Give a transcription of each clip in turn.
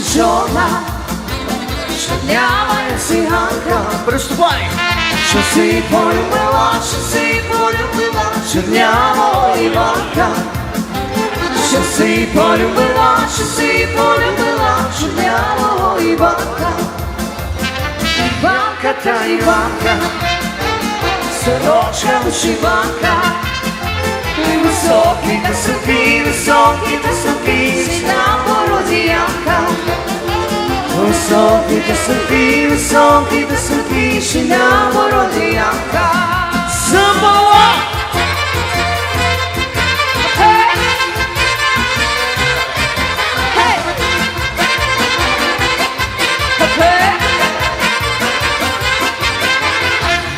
чорна, чорнява циганка. Приступай! Що си полюбила, що си полюбила, чорнявого Іванка. Що си полюбила, що си полюбила, чорнявого Іванка. Іванка та Іванка, сорочка вишиванка. Високий та сухий, високий та сухий, Високий та сухий, високий та сухий, ще на бороді Янка. Самова!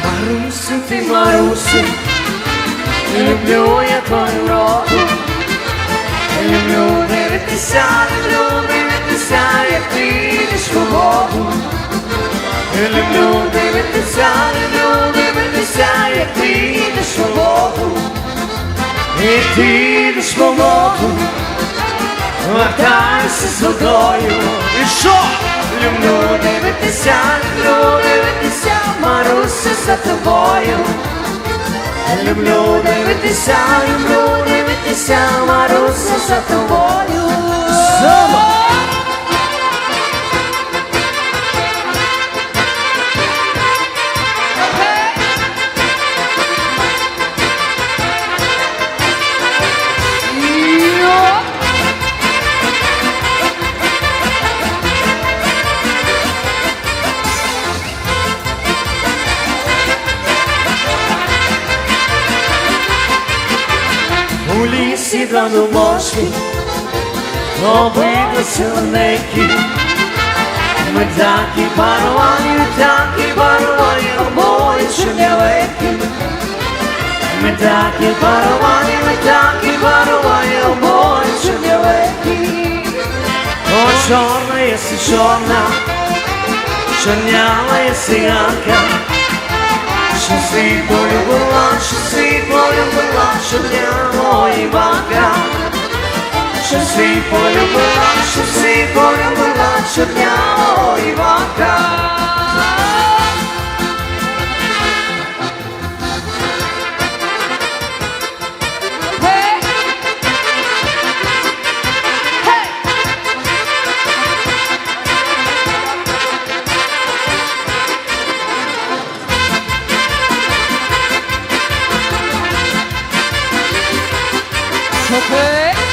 Марусю, ти Марусю, люблю я твою роду. Люблю дивитися, люблю дивитися, Як ти по. Люблю дивитися, люблю дивитися, як ти йдеш воду. І ти йдеш по воду, вертайся з водою. І що? Люблю дивитися, люблю дивитися, Маруся за тобою. Люблю дивитися, люблю дивитися, Маруся за тобою. У лісі два домошки, обидва сіленекі. Ми такі паровані, ми такі паровані, обоє чорнявекі. Ми такі паровані, ми такі паровані, обоє чорнявекі. О, чорна єси чорна, чорнява єси Янка. Що си полюбила, sei poi un for sei poi un bolaccio, mi amo i vodka. Okay.